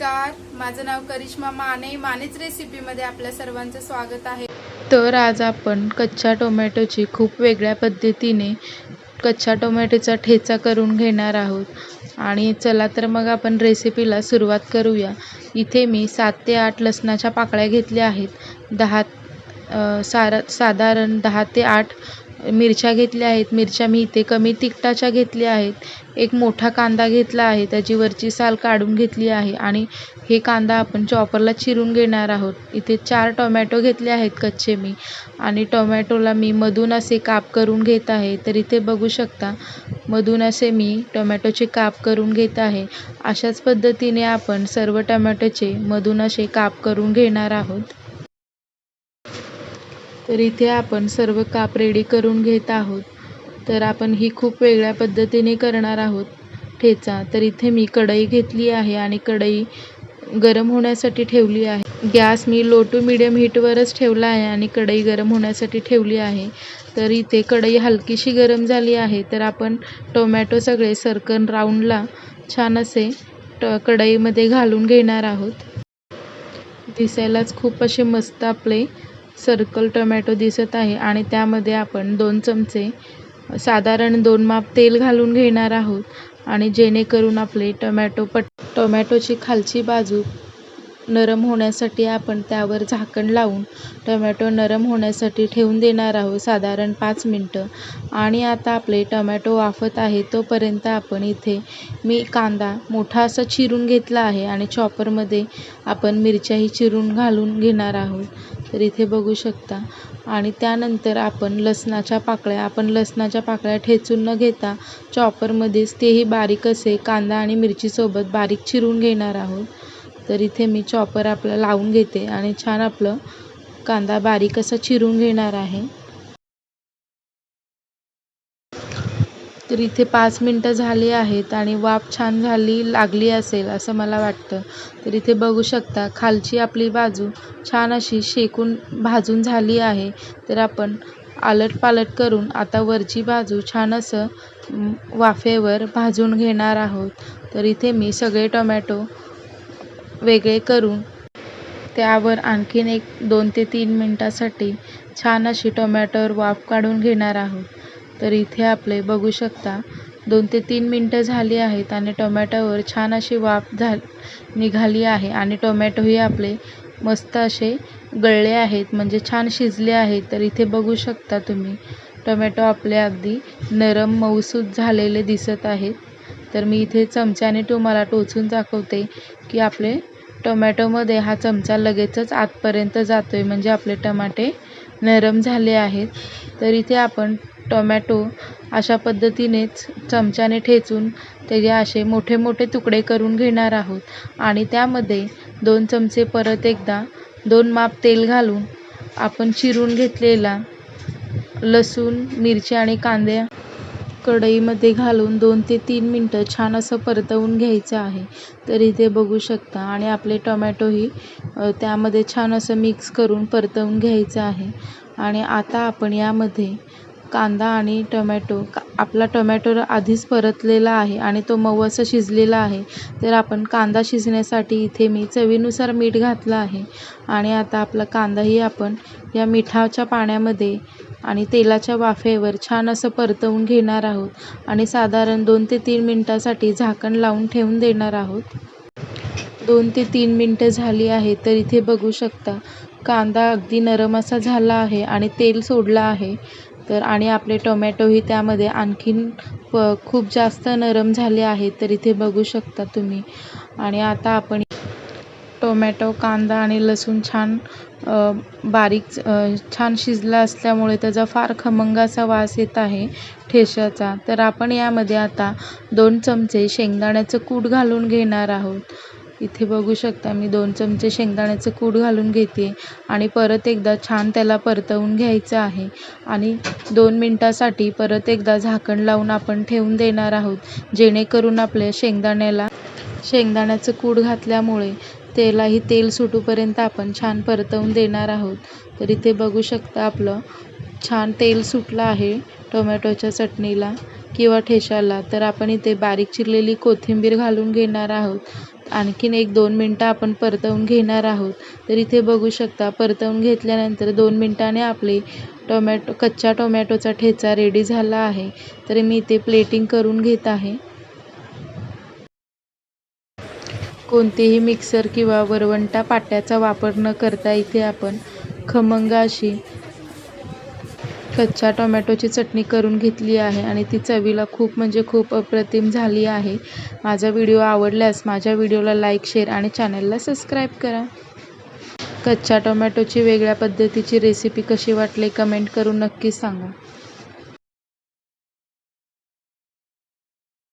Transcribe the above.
नमस्कार माझं नाव करिश्मा माने. मानेच रेसिपीमध्ये आपल्या सर्वांचं स्वागत आहे. तर आज आपण कच्च्या टोमॅटोची खूप वेगळ्या पद्धतीने कच्च्या टोमॅटोचा ठेचा करून घेणार आहोत. आणि चला तर मग आपण रेसिपीला सुरुवात करूया. इथे मी सात ते आठ लसणाच्या पाकळ्या घेतल्या आहेत. दहा सारा साधारण दहा ते आठ मिरच्या घेतल्या आहेत. मिरच्या मी इथे कमी तिखटाच्या घेतल्या आहेत. एक मोठा कांदा घेतला आहे. त्याची वरची साल काढून घेतली आहे आणि हे कांदा आपण चॉपरला चिरून घेणार आहोत. इथे चार टोमॅटो घेतले आहेत कच्चे मी आणि टोमॅटोला मी मधून असे काप करून घेत आहे. तर इथे बघू शकता मधून असे मी टोमॅटोचे काप करून घेत आहे. अशाच पद्धतीने आपण सर्व टोमॅटोचे मधून असे काप करून घेणार आहोत. तर इथे आपण सर्व काप रेडी करून घेत आहोत. तर आपण ही खूप वेगळ्या पद्धतीने करणार आहोत. ठेचा. तर इथे मी कढई घेतली आहे आणि कढई गरम होण्यासाठी ठेवली आहे. गॅस मी लो टू मिडियम हीटवरच ठेवला आहे आणि कढई गरम होण्यासाठी ठेवली आहे. तर इथे कढई हलकीशी गरम झाली आहे. तर आपण टोमॅटो सगळे सर्कन राऊंडला छान असे ट कढईमध्ये घालून घेणार आहोत. दिसायलाच खूप असे मस्त आपले सर्कल टोमॅटो दिसत आहे आणि त्यामध्ये आपण दोन चमचे साधारण दोन माप तेल घालून घेणार आहोत आणि जेणेकरून आपले टोमॅटो पट टोमॅटोची खालची बाजू नरम होण्यासाठी आपण त्यावर झाकण लावून टोमॅटो नरम होण्यासाठी ठेवून देणार आहोत साधारण पाच मिनटं. आणि आता आपले टोमॅटो वाफत आहे तोपर्यंत आपण इथे मी कांदा मोठा असा चिरून घेतला आहे आणि चॉपरमध्ये आपण मिरच्याही चिरून घालून घेणार आहोत. तर इथे बघू शकता. आणि त्यानंतर आपण लसणाच्या पाकळ्या आपण लसणाच्या पाकळ्या ठेचून न घेता चॉपरमध्येच तेही बारीक असे कांदा आणि मिरचीसोबत बारीक चिरून घेणार आहोत. तर इथे मी चॉपर आपलं लावून घेते आणि छान आपलं कांदा बारीक असा चिरून घेणार आहे. तर इथे पाच मिनटं झाली आहेत आणि वाफ छान झाली लागली असेल असं मला वाटतं. तर इथे बघू शकता खालची आपली बाजू छान अशी शेकून भाजून झाली आहे. तर आपण आलट पालट करून आता वरची बाजू छान असं वाफेवर भाजून घेणार आहोत. तर इथे मी सगळे टोमॅटो वेगळे करून त्यावर आणखीन एक दोन ते तीन मिनटासाठी छान अशी टोमॅटोवर वाफ काढून घेणार आहोत. तर इथे आपले बघू शकता दोन ते तीन मिनटं झाली आहेत आणि टोमॅटोवर छान अशी वाफ झा निघाली आहे आणि टोमॅटोही आपले मस्त असे गळले आहेत म्हणजे छान शिजले आहेत. तर इथे बघू शकता तुम्ही टोमॅटो आपले अगदी नरम मऊसूत झालेले दिसत आहेत. तर मी इथे चमच्याने तुम्हाला टोचून दाखवते की आपले टोमॅटोमध्ये हा चमचा लगेचच आतपर्यंत जातो आहे म्हणजे आपले टमाटे नरम झाले आहेत. तर इथे आपण टोमॅटो अशा पद्धतीनेच चमच्याने ठेचून त्याचे असे मोठे मोठे तुकडे करून घेणार आहोत. आणि त्यामध्ये दोन चमचे परत एकदा दोन माप तेल घालून आपण चिरून घेतलेला लसूण मिरची आणि कांद्या कढईमध्ये घालून दोन ते तीन मिनटं छान असं परतवून घ्यायचं आहे. तर इथे बघू शकता आणि आपले टोमॅटोही त्यामध्ये छान असं मिक्स करून परतवून घ्यायचं आहे. आणि आता आपण यामध्ये कांदा आणि टोमॅटो. का आपला टोमॅटो आधीच परतलेला आहे आणि तो मऊ असा शिजलेला आहे. तर आपण कांदा शिजण्यासाठी इथे मी चवीनुसार मीठ घातलं आहे. आणि आता आपला कांदाही आपण या मिठाच्या पाण्यामध्ये आणि तेलाच्या वाफेवर छान असं परतवून घेणार आहोत. आणि साधारण दोन ते तीन मिनटासाठी झाकण लावून ठेवून देणार आहोत. दोन ते तीन मिनटं झाली आहे तर इथे बघू शकता कांदा अगदी नरम असा झाला आहे आणि तेल सोडलं आहे. तर आणि आपले टोमॅटोही त्यामध्ये आणखीन प खूप जास्त नरम झाले आहेत तर इथे बघू शकता तुम्ही. आणि आता आपण टोमॅटो कांदा आणि लसूण छान बारीक छान शिजला असल्यामुळे त्याचा फार खमंग असा वास येत आहे ठेशाचा. तर आपण यामध्ये आता दोन चमचे शेंगदाण्याचं कूट घालून घेणार आहोत. इथे बघू शकता मी दोन चमचे शेंगदाण्याचं कूट घालून घेते आणि परत एकदा छान त्याला परतवून घ्यायचं आहे. आणि दोन मिनटासाठी परत एकदा झाकण लावून आपण ठेवून देणार आहोत जेणेकरून आपल्या शेंगदाण्याला शेंगदाण्याचं कूट घातल्यामुळे तेलाही तेल सुटूपर्यंत आपण छान परतवून देणार आहोत. तर इथे बघू शकता आपलं छान तेल सुटलं आहे टोमॅटोच्या चटणीला किंवा ठेच्याला. तर आपण इथे बारीक चिरलेली कोथिंबीर घालून घेणार आहोत. आणखीन एक दोन मिनटं आपण परतवून घेणार आहोत. तर इथे बघू शकता परतवून घेतल्यानंतर दोन मिनटाने आपले टोमॅटो कच्च्या टोमॅटोचा ठेचा रेडी झाला आहे. तर मी इथे प्लेटिंग करून घेत आहे. कोणतेही मिक्सर किंवा वरवंटा पाट्याचा वापर न करता इथे आपण खमंग अशी कच्च्या टोमॅटोची चटणी करून घेतली आहे आणि ती चवीला खूप म्हणजे खूप अप्रतिम झाली आहे. माझा व्हिडिओ आवडल्यास माझ्या व्हिडिओला लाईक शेअर आणि चॅनलला सबस्क्राईब करा. कच्च्या टोमॅटोची वेगळ्या पद्धतीची रेसिपी कशी वाटली कमेंट करून नक्की सांगा.